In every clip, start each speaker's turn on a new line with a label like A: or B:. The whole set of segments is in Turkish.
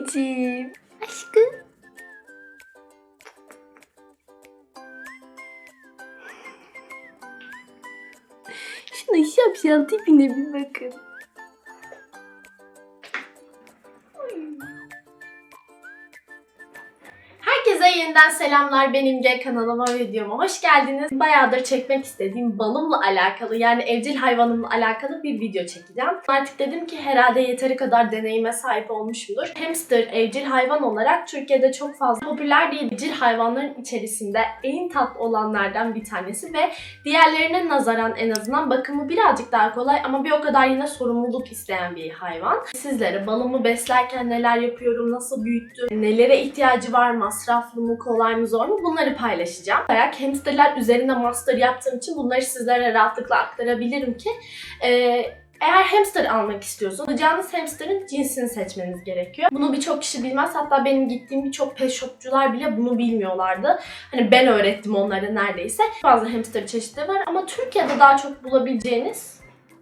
A: anneciğim. Aşkım. Şuna şapşal tipine bir bakın.
B: Yeniden selamlar. Benim G kanalıma videoma hoş geldiniz. Bayağıdır çekmek istediğim balımla alakalı yani evcil hayvanımla alakalı bir video çekeceğim. Artık dedim ki herhalde yeteri kadar deneyime sahip olmuşumdur. Hamster evcil hayvan olarak Türkiye'de çok fazla popüler değil. Evcil hayvanların içerisinde en tatlı olanlardan bir tanesi ve diğerlerine nazaran en azından bakımı birazcık daha kolay ama bir o kadar yine sorumluluk isteyen bir hayvan. Sizlere balımı beslerken neler yapıyorum, nasıl büyüttüm, nelere ihtiyacı var, masraflı mı, kolay mı, zor mu bunları paylaşacağım. Ayak hamsterler üzerine master yaptığım için bunları sizlere rahatlıkla aktarabilirim ki e, eğer hamster almak istiyorsanız alacağınız hamsterın cinsini seçmeniz gerekiyor. Bunu birçok kişi bilmez. Hatta benim gittiğim birçok pet shopçular bile bunu bilmiyorlardı. Hani ben öğrettim onlara neredeyse. Fazla hamster çeşitleri var ama Türkiye'de daha çok bulabileceğiniz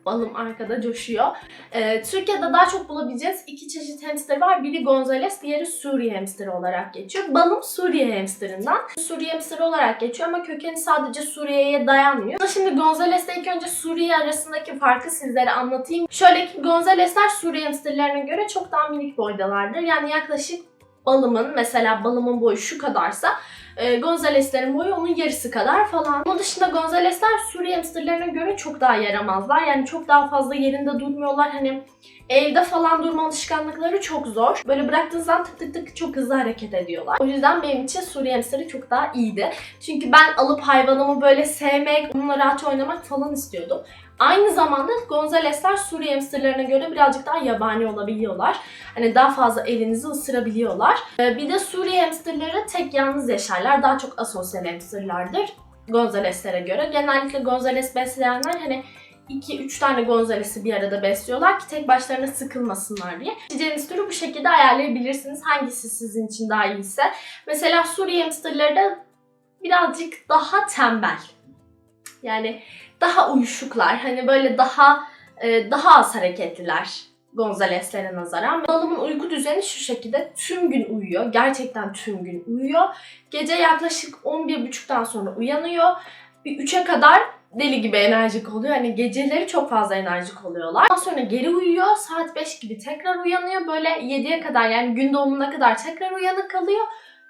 B: balım arkada coşuyor. Ee, Türkiye'de daha çok bulabileceğiniz iki çeşit hamster var. Biri Gonzales, diğeri Suriye hamsteri olarak geçiyor. Balım Suriye hamsterinden. Suriye hamsteri olarak geçiyor ama kökeni sadece Suriye'ye dayanmıyor. Şimdi Gonzales'le ilk önce Suriye arasındaki farkı sizlere anlatayım. Şöyle ki Gonzalesler Suriye hamsterlerine göre çok daha minik boydalardır. Yani yaklaşık balımın mesela balımın boyu şu kadarsa e, Gonzaleslerin boyu onun yarısı kadar falan. Onun dışında Gonzalesler Suriye hamsterlerine göre çok daha yaramazlar. Yani çok daha fazla yerinde durmuyorlar. Hani evde falan durma alışkanlıkları çok zor. Böyle bıraktığınızdan tık tık tık çok hızlı hareket ediyorlar. O yüzden benim için Suriye hamsteri çok daha iyiydi. Çünkü ben alıp hayvanımı böyle sevmek, onunla rahat oynamak falan istiyordum. Aynı zamanda Gonzalesler Suriye hamsterlerine göre birazcık daha yabani olabiliyorlar. Hani daha fazla elinizi ısırabiliyorlar. Ee, Bir de Suriye hamsterleri tek yalnız yaşarlar. Daha çok asosyal hamsterlardır. Gonzaleslere göre. Genellikle Gonzales besleyenler hani 2-3 tane Gonzales'i bir arada besliyorlar ki tek başlarına sıkılmasınlar diye. Seçeceğiniz türü bu şekilde ayarlayabilirsiniz. Hangisi sizin için daha iyiyse. Mesela Suriye hamsterleri de birazcık daha tembel. Yani daha uyuşuklar. Hani böyle daha e, daha az hareketliler. Gonzaleslere nazaran. Balımın uyku düzeni şu şekilde tüm gün uyuyor. Gerçekten tüm gün uyuyor. Gece yaklaşık 11.30'dan sonra uyanıyor. Bir 3'e kadar deli gibi enerjik oluyor. Hani geceleri çok fazla enerjik oluyorlar. Daha sonra geri uyuyor. Saat 5 gibi tekrar uyanıyor. Böyle 7'ye kadar yani gün doğumuna kadar tekrar uyanık kalıyor.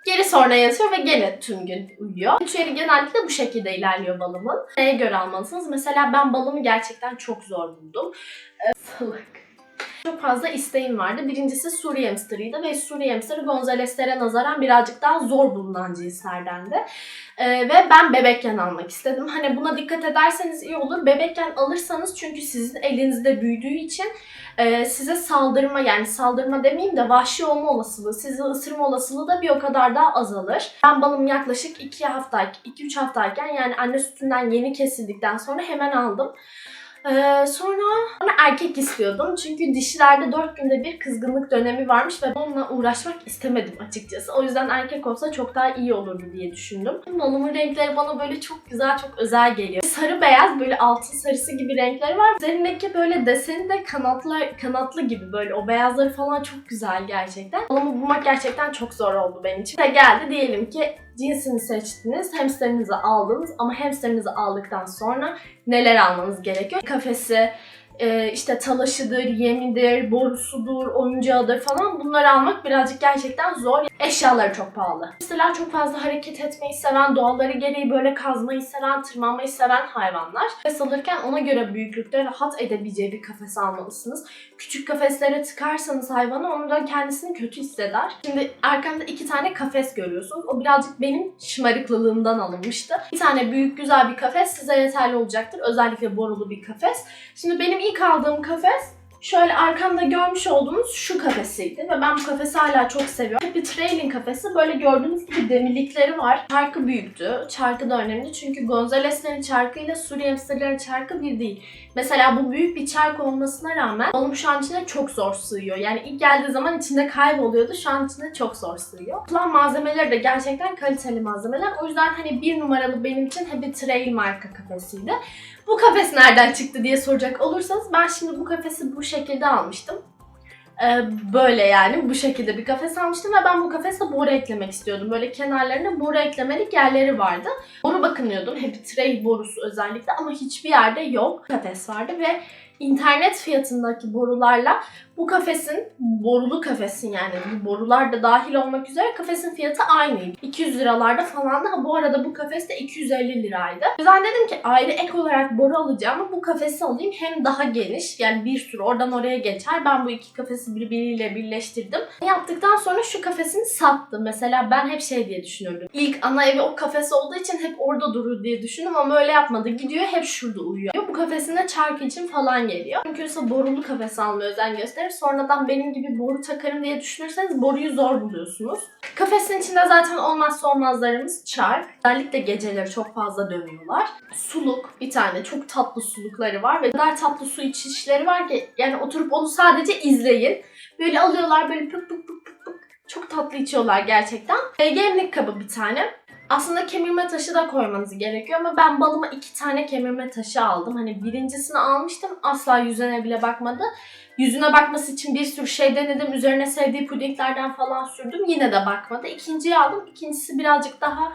B: Geri sonra yatıyor ve gene tüm gün uyuyor. Ritüeli genellikle bu şekilde ilerliyor balımın. Neye göre almalısınız? Mesela ben balımı gerçekten çok zor buldum. Ee, salak. Çok fazla isteğim vardı. Birincisi Suriye hamsterıydı ve Suriye hamsteri Gonzaleslere nazaran birazcık daha zor bulunan cinslerdendi. Ee, ve ben bebekken almak istedim. Hani buna dikkat ederseniz iyi olur. Bebekken alırsanız çünkü sizin elinizde büyüdüğü için e, size saldırma yani saldırma demeyeyim de vahşi olma olasılığı, sizi ısırma olasılığı da bir o kadar daha azalır. Ben balım yaklaşık 2 hafta, 2-3 haftayken yani anne sütünden yeni kesildikten sonra hemen aldım. Ee, sonra ona erkek istiyordum. Çünkü dişilerde 4 günde bir kızgınlık dönemi varmış ve onunla uğraşmak istemedim açıkçası. O yüzden erkek olsa çok daha iyi olurdu diye düşündüm. Malımın renkleri bana böyle çok güzel, çok özel geliyor. Sarı beyaz böyle altın sarısı gibi renkleri var. Üzerindeki böyle deseni de kanatlı, kanatlı gibi böyle o beyazları falan çok güzel gerçekten. Malımı bulmak gerçekten çok zor oldu benim için. Ve geldi diyelim ki cinsini seçtiniz, hamsterinizi aldınız ama hamsterinizi aldıktan sonra neler almanız gerekiyor? Kafesi, e, işte talaşıdır, yemidir, borusudur, oyuncağıdır falan bunları almak birazcık gerçekten zor. Eşyaları çok pahalı. Mesela çok fazla hareket etmeyi seven, doğalları gereği böyle kazmayı seven, tırmanmayı seven hayvanlar. Kafes alırken ona göre büyüklükte rahat edebileceği bir kafes almalısınız. Küçük kafeslere tıkarsanız hayvanı ondan kendisini kötü hisseder. Şimdi arkamda iki tane kafes görüyorsunuz. O birazcık benim şımarıklılığımdan alınmıştı. Bir tane büyük güzel bir kafes size yeterli olacaktır. Özellikle borulu bir kafes. Şimdi benim ilk aldığım kafes şöyle arkamda görmüş olduğunuz şu kafesiydi ve ben bu kafesi hala çok seviyorum. Bir trailing kafesi böyle gördüğünüz gibi demirlikleri var. Çarkı büyüktü. Çarkı da önemli çünkü Gonzales'lerin çarkıyla Suriye hamsterlerin çarkı bir değil. Mesela bu büyük bir çark olmasına rağmen balım şu an içine çok zor sığıyor. Yani ilk geldiği zaman içinde kayboluyordu. Şu an içinde çok zor sığıyor. Kullan malzemeleri de gerçekten kaliteli malzemeler. O yüzden hani bir numaralı benim için Happy Trail marka kafesiydi. Bu kafes nereden çıktı diye soracak olursanız ben şimdi bu kafesi bu şekilde almıştım. Ee, böyle yani bu şekilde bir kafes almıştım ve ben bu kafeste boru eklemek istiyordum. Böyle kenarlarına boru eklemelik yerleri vardı. Boru bakınıyordum. Hep tray borusu özellikle ama hiçbir yerde yok. Kafes vardı ve internet fiyatındaki borularla bu kafesin, borulu kafesin yani bu borular da dahil olmak üzere kafesin fiyatı aynıydı. 200 liralarda falan da bu arada bu kafes de 250 liraydı. O yüzden dedim ki ayrı ek olarak boru alacağım bu kafesi alayım hem daha geniş yani bir sürü oradan oraya geçer. Ben bu iki kafesi birbiriyle birleştirdim. Yaptıktan sonra şu kafesini sattım. Mesela ben hep şey diye düşünürdüm. İlk ana evi o kafes olduğu için hep orada durur diye düşündüm ama öyle yapmadı. Gidiyor hep şurada uyuyor. Bu kafesinde çark için falan geliyor. Mümkünse borulu kafes almaya özen Sonradan benim gibi boru takarım diye düşünürseniz boruyu zor buluyorsunuz. Kafesin içinde zaten olmazsa olmazlarımız çark. Özellikle geceleri çok fazla dönüyorlar. Suluk bir tane çok tatlı sulukları var ve kadar tatlı su içişleri var ki yani oturup onu sadece izleyin. Böyle alıyorlar böyle pık pık pık pık. Çok tatlı içiyorlar gerçekten. E, gemlik kabı bir tane. Aslında kemirme taşı da koymanız gerekiyor ama ben balıma iki tane kemirme taşı aldım. Hani birincisini almıştım asla yüzüne bile bakmadı. Yüzüne bakması için bir sürü şey denedim. Üzerine sevdiği pudinglerden falan sürdüm. Yine de bakmadı. İkinciyi aldım. İkincisi birazcık daha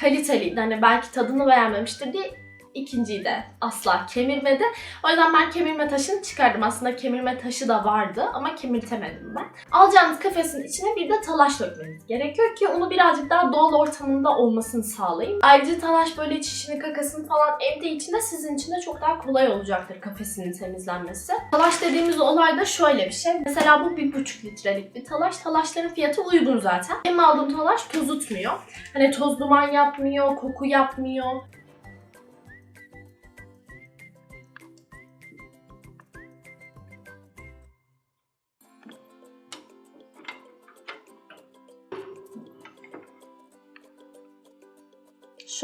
B: kaliteliydi. Hani belki tadını beğenmemiştir diye ikinciyi de asla kemirmedi. O yüzden ben kemirme taşını çıkardım. Aslında kemirme taşı da vardı ama kemirtemedim ben. Alacağınız kafesin içine bir de talaş dökmeniz gerekiyor ki onu birazcık daha doğal ortamında olmasını sağlayın. Ayrıca talaş böyle çişini kakasını falan emdiği için de sizin için de çok daha kolay olacaktır kafesinin temizlenmesi. Talaş dediğimiz olay da şöyle bir şey. Mesela bu 1,5 litrelik bir talaş. Talaşların fiyatı uygun zaten. Benim aldığım talaş tozutmuyor. Hani toz duman yapmıyor, koku yapmıyor.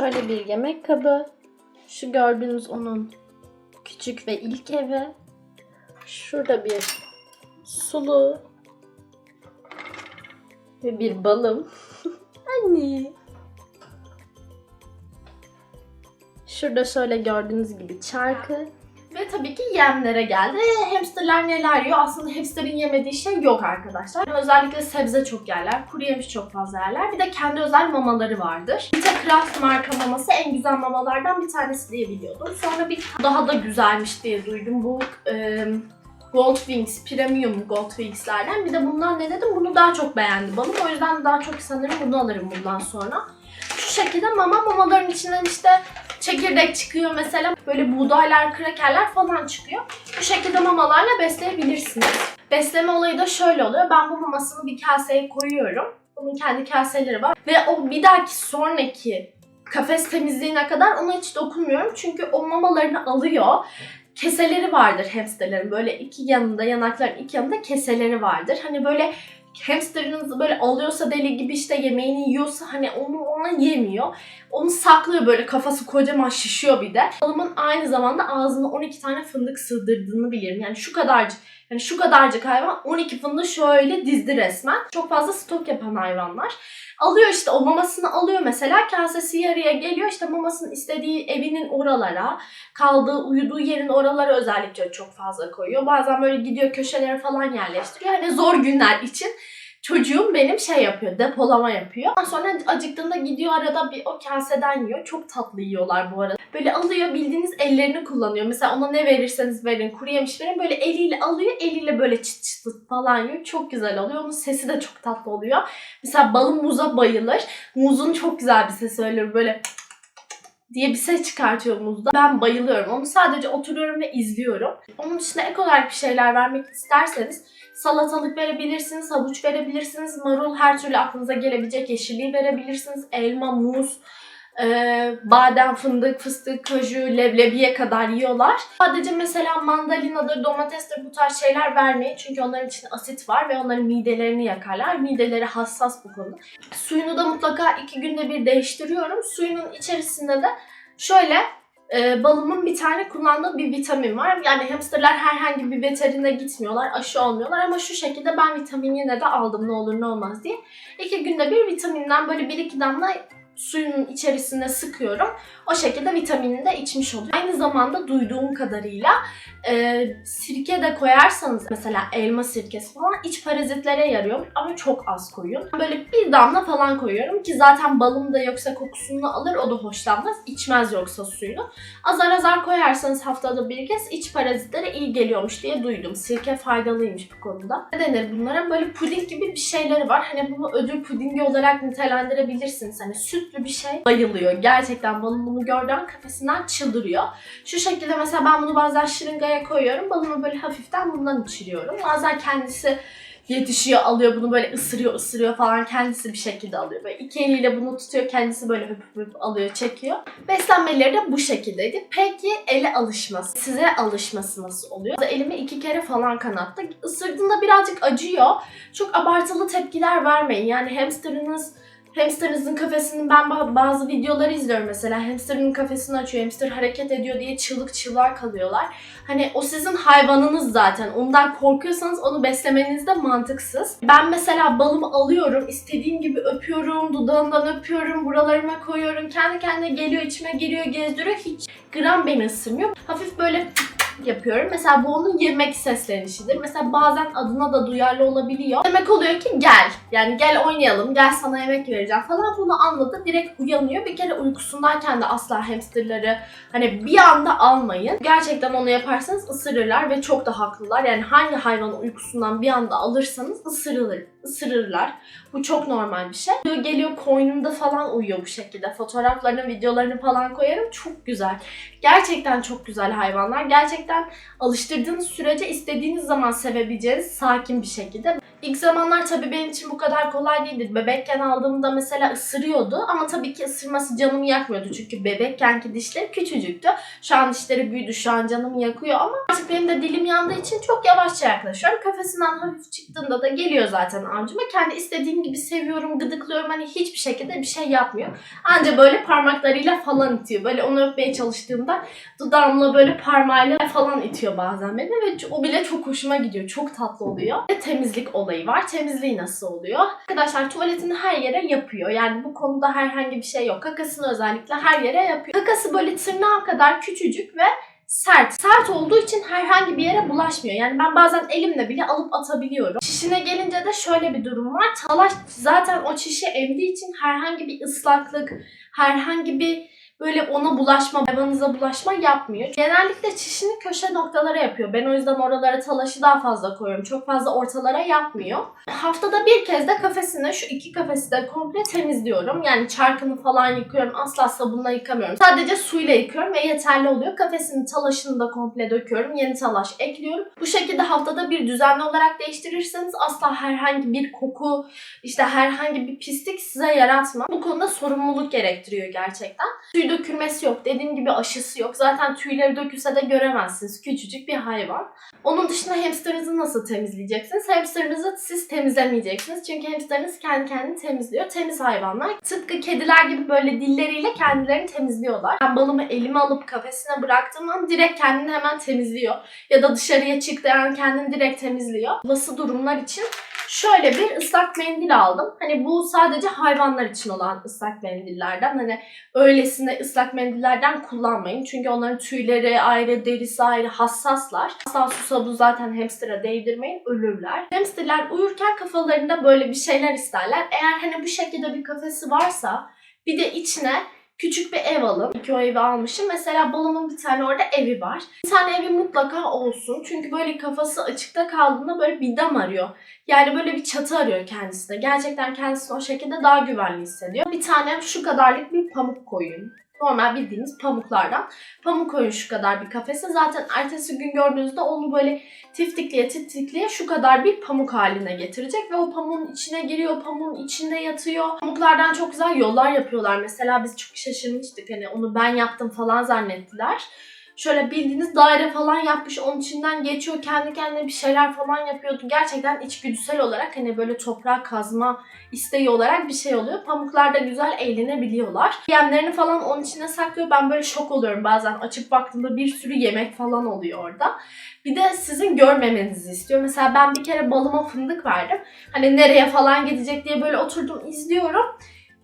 B: Şöyle bir yemek kabı. Şu gördüğünüz onun küçük ve ilk evi. Şurada bir sulu ve bir balım. Anne. Şurada şöyle gördüğünüz gibi çarkı. Ve tabii ki yemlere geldi. Hamsterlar neler yiyor? Aslında hamsterın yemediği şey yok arkadaşlar. Özellikle sebze çok yerler, kuru yemiş çok fazla yerler. Bir de kendi özel mamaları vardır. Vita Craft marka maması en güzel mamalardan bir tanesi diye biliyordum. Sonra bir daha da güzelmiş diye duydum. Bu e, Goldwings, Premium Goldwings'lerden. Bir de bundan ne dedim? Bunu daha çok beğendim balım. O yüzden daha çok sanırım bunu alırım bundan sonra. Şu şekilde mama mamaların içinden işte çekirdek çıkıyor mesela. Böyle buğdaylar, krakerler falan çıkıyor. Bu şekilde mamalarla besleyebilirsiniz. Besleme olayı da şöyle oluyor. Ben bu mamasını bir kaseye koyuyorum. Bunun kendi kaseleri var. Ve o bir dahaki sonraki kafes temizliğine kadar ona hiç dokunmuyorum. Çünkü o mamalarını alıyor. Keseleri vardır hamsterlerin. Böyle iki yanında, yanakların iki yanında keseleri vardır. Hani böyle hamsterınız böyle alıyorsa deli gibi işte yemeğini yiyorsa hani onu ona yemiyor. Onu saklıyor böyle kafası kocaman şişiyor bir de. Balımın aynı zamanda ağzına 12 tane fındık sığdırdığını bilirim. Yani şu kadarcık yani şu kadarcık hayvan 12 fındığı şöyle dizdi resmen. Çok fazla stok yapan hayvanlar. Alıyor işte o mamasını alıyor mesela kasesi yarıya geliyor işte mamasını istediği evinin oralara kaldığı uyuduğu yerin oralara özellikle çok fazla koyuyor. Bazen böyle gidiyor köşelere falan yerleştiriyor. Hani zor günler için çocuğum benim şey yapıyor, depolama yapıyor. Ondan sonra acıktığında gidiyor arada bir o kaseden yiyor. Çok tatlı yiyorlar bu arada. Böyle alıyor bildiğiniz ellerini kullanıyor. Mesela ona ne verirseniz verin, kuru yemiş verin. Böyle eliyle alıyor, eliyle böyle çıt çıt falan yiyor. Çok güzel oluyor. Onun sesi de çok tatlı oluyor. Mesela balım muza bayılır. Muzun çok güzel bir sesi öyle böyle diye bir ses çıkartıyor muzda. Ben bayılıyorum. Onu sadece oturuyorum ve izliyorum. Onun dışında ek olarak bir şeyler vermek isterseniz salatalık verebilirsiniz, havuç verebilirsiniz, marul her türlü aklınıza gelebilecek yeşilliği verebilirsiniz, elma, muz, e, badem, fındık, fıstık, kaju, leblebiye kadar yiyorlar. Sadece mesela mandalinadır, domatestir bu tarz şeyler vermeyin. Çünkü onların içinde asit var ve onların midelerini yakarlar. Mideleri hassas bu konuda. Suyunu da mutlaka iki günde bir değiştiriyorum. Suyunun içerisinde de şöyle e, balımın bir tane kullandığı bir vitamin var. Yani hamsterlar herhangi bir veterine gitmiyorlar, aşı olmuyorlar ama şu şekilde ben vitamin yine de aldım ne olur ne olmaz diye. İki günde bir vitaminden böyle bir iki damla suyunun içerisine sıkıyorum. O şekilde vitaminini de içmiş oluyor. Aynı zamanda duyduğum kadarıyla e, sirke de koyarsanız mesela elma sirkesi falan iç parazitlere yarıyor ama çok az koyun. Böyle bir damla falan koyuyorum ki zaten balım da yoksa kokusunu alır o da hoşlanmaz. içmez yoksa suyunu. Azar azar koyarsanız haftada bir kez iç parazitlere iyi geliyormuş diye duydum. Sirke faydalıymış bu konuda. Ne denir bunlara? Böyle puding gibi bir şeyleri var. Hani bunu ödül pudingi olarak nitelendirebilirsiniz. Hani sütlü bir şey. Bayılıyor. Gerçekten balım bunu gördüğü an kafesinden çıldırıyor. Şu şekilde mesela ben bunu bazen şırıngaya koyuyorum. Balımı böyle hafiften bundan içiriyorum. Bazen kendisi yetişiyor, alıyor bunu böyle ısırıyor, ısırıyor falan kendisi bir şekilde alıyor. Böyle iki eliyle bunu tutuyor, kendisi böyle höp höp alıyor, çekiyor. Beslenmeleri de bu şekildeydi. Peki ele alışması, size alışması nasıl oluyor? Elimi iki kere falan kanattı. Isırdığında birazcık acıyor. Çok abartılı tepkiler vermeyin. Yani hamsterınız Hamsterinizin kafesinin ben ba- bazı videoları izliyorum mesela. Hamsterın kafesini açıyor, hamster hareket ediyor diye çığlık çığlığa kalıyorlar. Hani o sizin hayvanınız zaten. Ondan korkuyorsanız onu beslemeniz de mantıksız. Ben mesela balımı alıyorum, istediğim gibi öpüyorum, dudağından öpüyorum, buralarıma koyuyorum. Kendi kendine geliyor, içime giriyor, gezdiriyor. Hiç gram beni ısırmıyor. Hafif böyle yapıyorum. Mesela bu onun yemek seslenişidir. Mesela bazen adına da duyarlı olabiliyor. Demek oluyor ki gel. Yani gel oynayalım, gel sana yemek vereceğim falan. Bunu anladı. Direkt uyanıyor. Bir kere uykusundayken de asla hamsterları hani bir anda almayın. Gerçekten onu yaparsanız ısırırlar ve çok da haklılar. Yani hangi hayvanı uykusundan bir anda alırsanız ısırılır, ısırırlar. Bu çok normal bir şey. Geliyor, geliyor koynunda falan uyuyor bu şekilde. Fotoğraflarını, videolarını falan koyarım. Çok güzel. Gerçekten çok güzel hayvanlar. Gerçekten alıştırdığınız sürece istediğiniz zaman sevebileceğiniz sakin bir şekilde. İlk zamanlar tabii benim için bu kadar kolay değildi. Bebekken aldığımda mesela ısırıyordu ama tabii ki ısırması canımı yakmıyordu. Çünkü bebekkenki dişleri küçücüktü. Şu an dişleri büyüdü, şu an canımı yakıyor ama artık benim de dilim yandığı için çok yavaşça yaklaşıyorum. Kafesinden hafif çıktığında da geliyor zaten avcuma. Kendi istediğim gibi seviyorum, gıdıklıyorum. Hani hiçbir şekilde bir şey yapmıyor. Anca böyle parmaklarıyla falan itiyor. Böyle onu öpmeye çalıştığımda dudağımla böyle parmağıyla falan itiyor bazen beni ve o bile çok hoşuma gidiyor. Çok tatlı oluyor. Ve temizlik olayı var. Temizliği nasıl oluyor? Arkadaşlar tuvaletini her yere yapıyor. Yani bu konuda herhangi bir şey yok. Kakasını özellikle her yere yapıyor. Kakası böyle tırnağa kadar küçücük ve sert. Sert olduğu için herhangi bir yere bulaşmıyor. Yani ben bazen elimle bile alıp atabiliyorum. Çişine gelince de şöyle bir durum var. Talaş zaten o çişi emdiği için herhangi bir ıslaklık, herhangi bir böyle ona bulaşma, hayvanınıza bulaşma yapmıyor. Genellikle çişini köşe noktalara yapıyor. Ben o yüzden oralara talaşı daha fazla koyuyorum. Çok fazla ortalara yapmıyor. Haftada bir kez de kafesini, şu iki kafesi de komple temizliyorum. Yani çarkını falan yıkıyorum. Asla sabunla yıkamıyorum. Sadece suyla yıkıyorum ve yeterli oluyor. Kafesinin talaşını da komple döküyorum. Yeni talaş ekliyorum. Bu şekilde haftada bir düzenli olarak değiştirirseniz asla herhangi bir koku, işte herhangi bir pislik size yaratmaz. Bu konuda sorumluluk gerektiriyor gerçekten. Tüy dökülmesi yok. Dediğim gibi aşısı yok. Zaten tüyleri dökülse de göremezsiniz. Küçücük bir hayvan. Onun dışında hamsterınızı nasıl temizleyeceksiniz? Hamsterınızı siz temizlemeyeceksiniz. Çünkü hamsteriniz kendi kendini temizliyor. Temiz hayvanlar. Tıpkı kediler gibi böyle dilleriyle kendilerini temizliyorlar. Ben balımı elime alıp kafesine bıraktığım an direkt kendini hemen temizliyor. Ya da dışarıya çıktığı an kendini direkt temizliyor. Olası durumlar için şöyle bir ıslak mendil aldım. Hani bu sadece hayvanlar için olan ıslak mendillerden. Hani öylesine ıslak mendillerden kullanmayın. Çünkü onların tüyleri ayrı, derisi ayrı, hassaslar. Asla su sabunu zaten hamster'a değdirmeyin, ölürler. Hamsterler uyurken kafalarında böyle bir şeyler isterler. Eğer hani bu şekilde bir kafesi varsa bir de içine küçük bir ev alın. İki o evi almışım. Mesela balımın bir tane orada evi var. Bir tane evi mutlaka olsun. Çünkü böyle kafası açıkta kaldığında böyle bir dam arıyor. Yani böyle bir çatı arıyor kendisine. Gerçekten kendisini o şekilde daha güvenli hissediyor. Bir tane şu kadarlık bir pamuk koyun. Normal bildiğiniz pamuklardan. Pamuk koyun şu kadar bir kafese. Zaten ertesi gün gördüğünüzde onu böyle tiftikliye tiftikliye şu kadar bir pamuk haline getirecek. Ve o pamuğun içine giriyor, pamuğun içinde yatıyor. Pamuklardan çok güzel yollar yapıyorlar. Mesela biz çok şaşırmıştık. Hani onu ben yaptım falan zannettiler şöyle bildiğiniz daire falan yapmış. Onun içinden geçiyor. Kendi kendine bir şeyler falan yapıyordu. Gerçekten içgüdüsel olarak hani böyle toprağa kazma isteği olarak bir şey oluyor. Pamuklar da güzel eğlenebiliyorlar. Yemlerini falan onun içine saklıyor. Ben böyle şok oluyorum bazen. Açıp baktığımda bir sürü yemek falan oluyor orada. Bir de sizin görmemenizi istiyor. Mesela ben bir kere balıma fındık verdim. Hani nereye falan gidecek diye böyle oturdum izliyorum.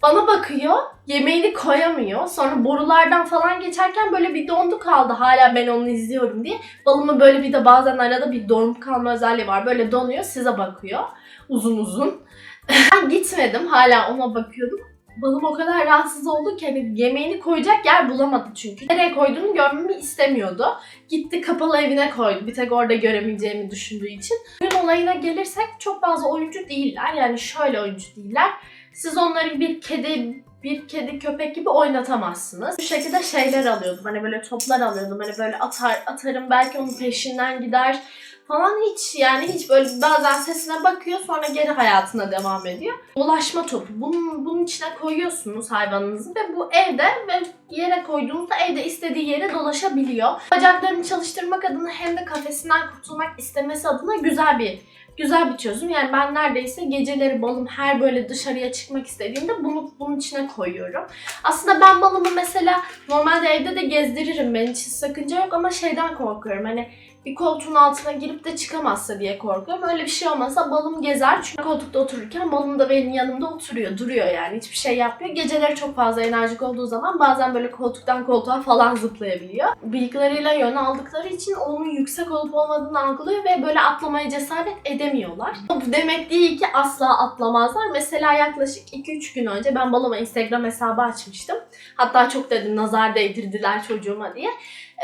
B: Bana bakıyor, yemeğini koyamıyor. Sonra borulardan falan geçerken böyle bir dondu kaldı hala ben onu izliyorum diye. Balımı böyle bir de bazen arada bir donup kalma özelliği var. Böyle donuyor size bakıyor uzun uzun. ben gitmedim hala ona bakıyordum. Balım o kadar rahatsız oldu ki hani yemeğini koyacak yer bulamadı çünkü. Nereye koyduğunu görmemi istemiyordu. Gitti kapalı evine koydu. Bir tek orada göremeyeceğimi düşündüğü için. Oyun olayına gelirsek çok fazla oyuncu değiller. Yani şöyle oyuncu değiller. Siz onları bir kedi bir kedi köpek gibi oynatamazsınız. Bu şekilde şeyler alıyordum. Hani böyle toplar alıyordum. Hani böyle atar atarım belki onun peşinden gider falan hiç yani hiç böyle bazen sesine bakıyor sonra geri hayatına devam ediyor. Ulaşma topu. Bunun, bunun içine koyuyorsunuz hayvanınızı ve bu evde ve yere koyduğunuzda evde istediği yere dolaşabiliyor. Bacaklarını çalıştırmak adına hem de kafesinden kurtulmak istemesi adına güzel bir güzel bir çözüm. Yani ben neredeyse geceleri balım her böyle dışarıya çıkmak istediğimde bunu bunun içine koyuyorum. Aslında ben balımı mesela normalde evde de gezdiririm. Benim için sakınca yok ama şeyden korkuyorum. Hani bir koltuğun altına girip de çıkamazsa diye korkuyorum. Öyle bir şey olmasa balım gezer. Çünkü koltukta otururken balım da benim yanımda oturuyor, duruyor yani. Hiçbir şey yapmıyor. Geceleri çok fazla enerjik olduğu zaman bazen böyle koltuktan koltuğa falan zıplayabiliyor. Bıyıklarıyla yön aldıkları için onun yüksek olup olmadığını algılıyor ve böyle atlamaya cesaret edemiyorlar. Bu demek değil ki asla atlamazlar. Mesela yaklaşık 2-3 gün önce ben balıma Instagram hesabı açmıştım. Hatta çok dedim nazar değdirdiler çocuğuma diye.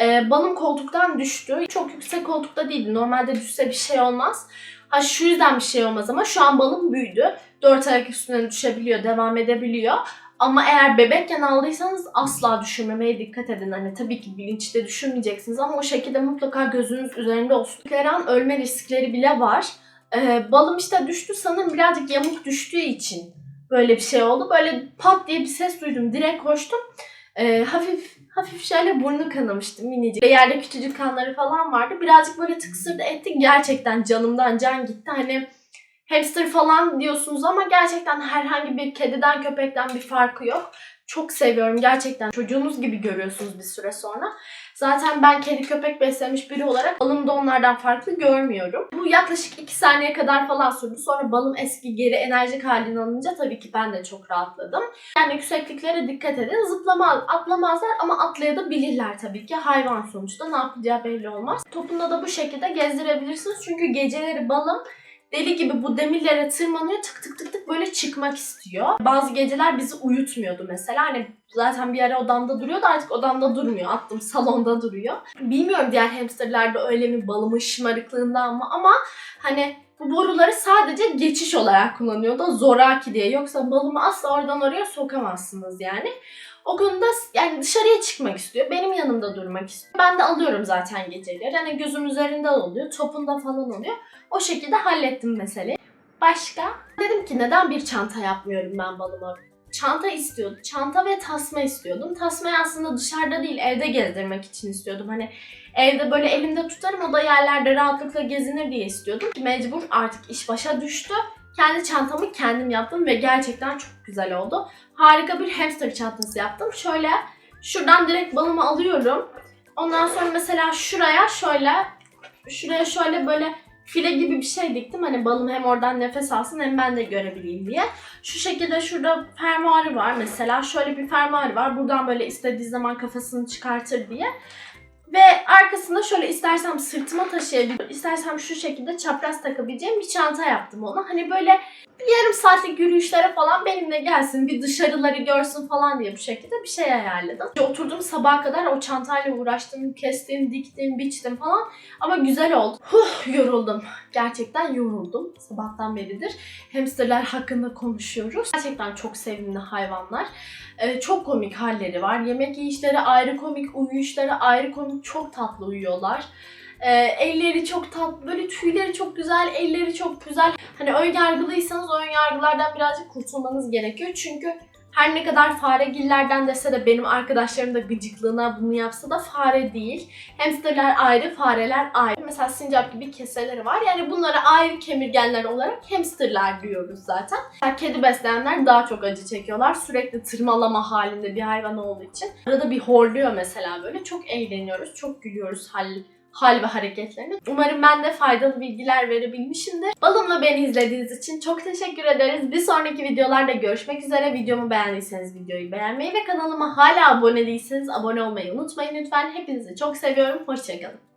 B: Ee, balım koltuktan düştü. Çok yüksek koltukta değildi. Normalde düşse bir şey olmaz. Ha şu yüzden bir şey olmaz ama şu an balım büyüdü. Dört ayak üstüne düşebiliyor, devam edebiliyor. Ama eğer bebekken aldıysanız asla düşürmemeye dikkat edin. Hani tabii ki bilinçli düşürmeyeceksiniz ama o şekilde mutlaka gözünüz üzerinde olsun. Her an ölme riskleri bile var. Ee, balım işte düştü sanırım birazcık yamuk düştüğü için böyle bir şey oldu. Böyle pat diye bir ses duydum. Direkt koştum. Ee, hafif hafif şöyle burnu kanamıştı minicik. Yerde küçücük kanları falan vardı. Birazcık böyle tıksırdı etti. Gerçekten canımdan can gitti. Hani hamster falan diyorsunuz ama gerçekten herhangi bir kediden köpekten bir farkı yok. Çok seviyorum gerçekten. Çocuğunuz gibi görüyorsunuz bir süre sonra. Zaten ben kedi köpek beslemiş biri olarak balım da onlardan farklı görmüyorum. Bu yaklaşık 2 saniye kadar falan sürdü. Sonra balım eski geri enerjik halini alınca tabii ki ben de çok rahatladım. Yani yüksekliklere dikkat edin. Zıplamaz, atlamazlar ama atlayabilirler tabii ki. Hayvan sonuçta ne yapacağı belli olmaz. Topunda da bu şekilde gezdirebilirsiniz. Çünkü geceleri balım deli gibi bu demirlere tırmanıyor tık tık tık tık böyle çıkmak istiyor. Bazı geceler bizi uyutmuyordu mesela. Hani zaten bir ara odamda duruyordu artık odamda durmuyor. Attım salonda duruyor. Bilmiyorum diğer hamsterlerde öyle mi balımın şımarıklığından mı ama hani bu boruları sadece geçiş olarak kullanıyordu. Zoraki diye. Yoksa balımı asla oradan oraya sokamazsınız yani. O konuda yani dışarıya çıkmak istiyor. Benim yanımda durmak istiyor. Ben de alıyorum zaten geceleri. Hani gözüm üzerinde oluyor. Topunda falan oluyor. O şekilde hallettim meseleyi. Başka? Dedim ki neden bir çanta yapmıyorum ben balıma? Çanta istiyordu. Çanta ve tasma istiyordum. Tasmayı aslında dışarıda değil evde gezdirmek için istiyordum. Hani evde böyle elimde tutarım o da yerlerde rahatlıkla gezinir diye istiyordum. Mecbur artık iş başa düştü. Kendi çantamı kendim yaptım ve gerçekten çok güzel oldu. Harika bir hamster çantası yaptım. Şöyle şuradan direkt balımı alıyorum. Ondan sonra mesela şuraya şöyle şuraya şöyle böyle file gibi bir şey diktim. Hani balım hem oradan nefes alsın hem ben de görebileyim diye. Şu şekilde şurada fermuarı var mesela. Şöyle bir fermuarı var. Buradan böyle istediği zaman kafasını çıkartır diye. Ve arkasında şöyle istersem sırtıma taşıyabilirim, istersem şu şekilde çapraz takabileceğim bir çanta yaptım ona. Hani böyle yarım saatlik yürüyüşlere falan benimle gelsin, bir dışarıları görsün falan diye bu şekilde bir şey ayarladım. Oturdum sabaha kadar o çantayla uğraştım, kestim, diktim, biçtim falan. Ama güzel oldu. Huh, yoruldum. Gerçekten yoruldum. Sabahtan beridir. Hamsterlar hakkında konuşuyoruz. Gerçekten çok sevimli hayvanlar. Ee, çok komik halleri var. Yemek yiyişleri ayrı komik, uyuyuşları ayrı komik. Çok tatlı uyuyorlar. Ee, elleri çok tatlı, böyle tüyleri çok güzel, elleri çok güzel. Hani ön yargılıysanız ön yargılardan birazcık kurtulmanız gerekiyor. Çünkü her ne kadar faregillerden dese de benim arkadaşlarım da gıcıklığına bunu yapsa da fare değil. Hamsterler ayrı, fareler ayrı. Mesela sincap gibi keseleri var. Yani bunlara ayrı kemirgenler olarak hamsterler diyoruz zaten. Kedi besleyenler daha çok acı çekiyorlar. Sürekli tırmalama halinde bir hayvan olduğu için. Arada bir horluyor mesela böyle. Çok eğleniyoruz, çok gülüyoruz hal hal ve hareketlerini. Umarım ben de faydalı bilgiler verebilmişimdir. Balımla beni izlediğiniz için çok teşekkür ederiz. Bir sonraki videolarda görüşmek üzere. Videomu beğendiyseniz videoyu beğenmeyi ve kanalıma hala abone değilseniz abone olmayı unutmayın lütfen. Hepinizi çok seviyorum. Hoşçakalın.